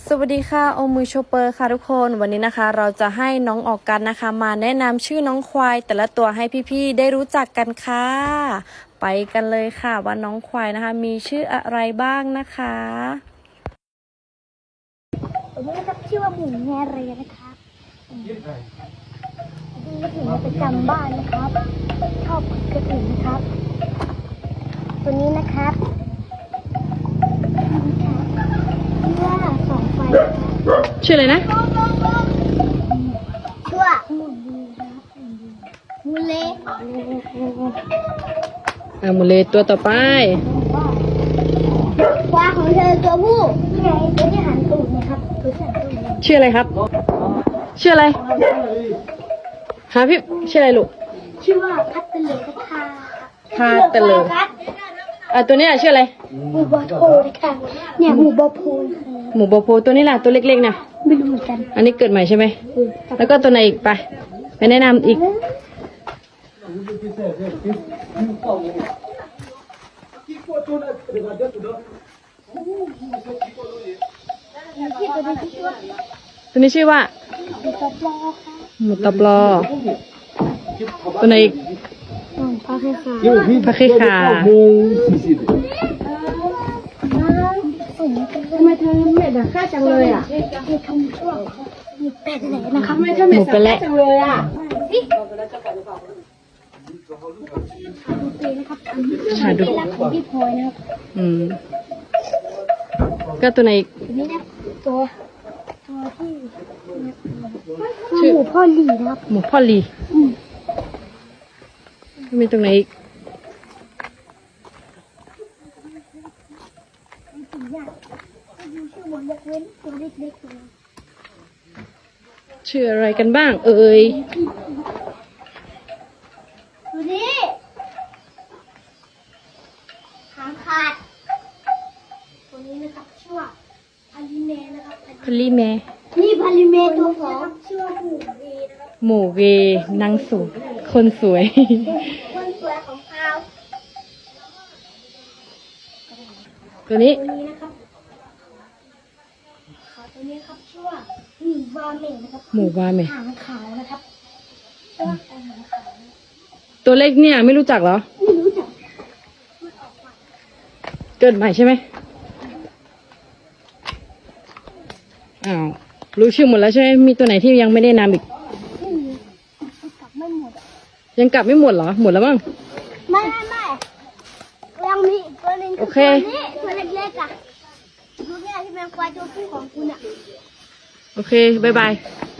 สวัสดีค่ะโอมือโชเปอร์ค่ะทุกคนวันนี้นะคะ เราจะให้น้องออกกันนะคะ มาแนะนำชื่อน้องควาย แต่ละตัวให้พี่ๆได้รู้จักกันค่ะ ไปกันเลยค่ะว่าน้องควายนะคะ มีชื่ออะไรบ้างนะคะตัวนี้นะครับชื่อว่าหมูแงเรนะครับนี่ก็ถือว่าประจำบ้านนะครับ ชอบกระอื่นนะครับ ตัวนี้นะครับนี่ครับชื่อว่าสองไฟนะครับ ชื่ออะไรนะชื่อว่าหมูดีครับหมูเล่อ่ามูเลตัวต่อไปควายของเธอตัวผู้นี่ไงตัวที่หันตูดนะครับตัวที่หันตูดเนี่ยชื่ออะไรครับ ชื่ออะไรหาพี่ชื่ออะไรลูก ชื่อว่าพัตเตเลคาพาเตเลครับ อ่าตัวนี้อะชื่ออะไร หมูบอโพค่ะเนี่ยหมูบอโพค่ะหมูโบโพตัวนี้ล่ะตัวเล็กๆนะไม่รู้เหมือนกันอันนี้เกิดใหม่ใช่ไหมแล้วก็ตัวไหนอีกไปไปแนะนำอีก ที่ตัวนี้ชื่อว่าตัวนี้ชื่อว่า หมูตบลอค่ะหมูตบลอตัวไหนอีก อืมพาค่ะค่ะพระขี้ขาทำไมเธอเม็ดอะค่าจังเลยอะมีคำช่วงมีแปดแหลนะครับหมูไปแล้วจังเลยอะสิดูปีนะครับอันนี้คือชาดุที่รักของพี่พลอยนะครับอืม ก็ตัวไหนอีกอันนี้นะตัวตัวที่ชื่อหมูพ่อหลีนะครับ หมูพ่อลีอื มมีตรงไหนอีกสีเนี่ยก็ดูชื่อหมดยกเว้นตัวเล็กๆตัวนี้ชื่ออะไรกันบ้าง เอ่ยดูดิหางขาดตัวนี้นะครับชื่อว่าพาลิเมนะครับพลีแม่นี่พาลิเมตัวสองชื่อว่าหมูเวนะครับหมูเวนางสวย คนสวย คนสวยของเขาตัวนี้ตัวนี้นะครับขาวตัวนี้ครับชื่อว่าหมีวาเมงนะครับหมูวาแม่หางขาวนะครับตัวหางขาวตัวเล็กเนี่ยไม่รู้จักเหรอไม่รู้จักเกิดใหม่ใช่ไหมอ้าวรู้ชื่อหมดแล้วใช่ไหมมีตัวไหนที่ยังไม่ได้นำอีก ไม่มีกลับไม่หมดอะ ยังกลับไม่หมดเหรอ หมดแล้วมั้ง ไม่ไม่ไม่ยังมีอีกตัวหนึงโอเค ตัวนี้ตัวเล็กๆอะดูเนี่ยที่เป็นควายตัวผู้ของคุณอะ โอเค บ๊ายบายบ๊ายบาย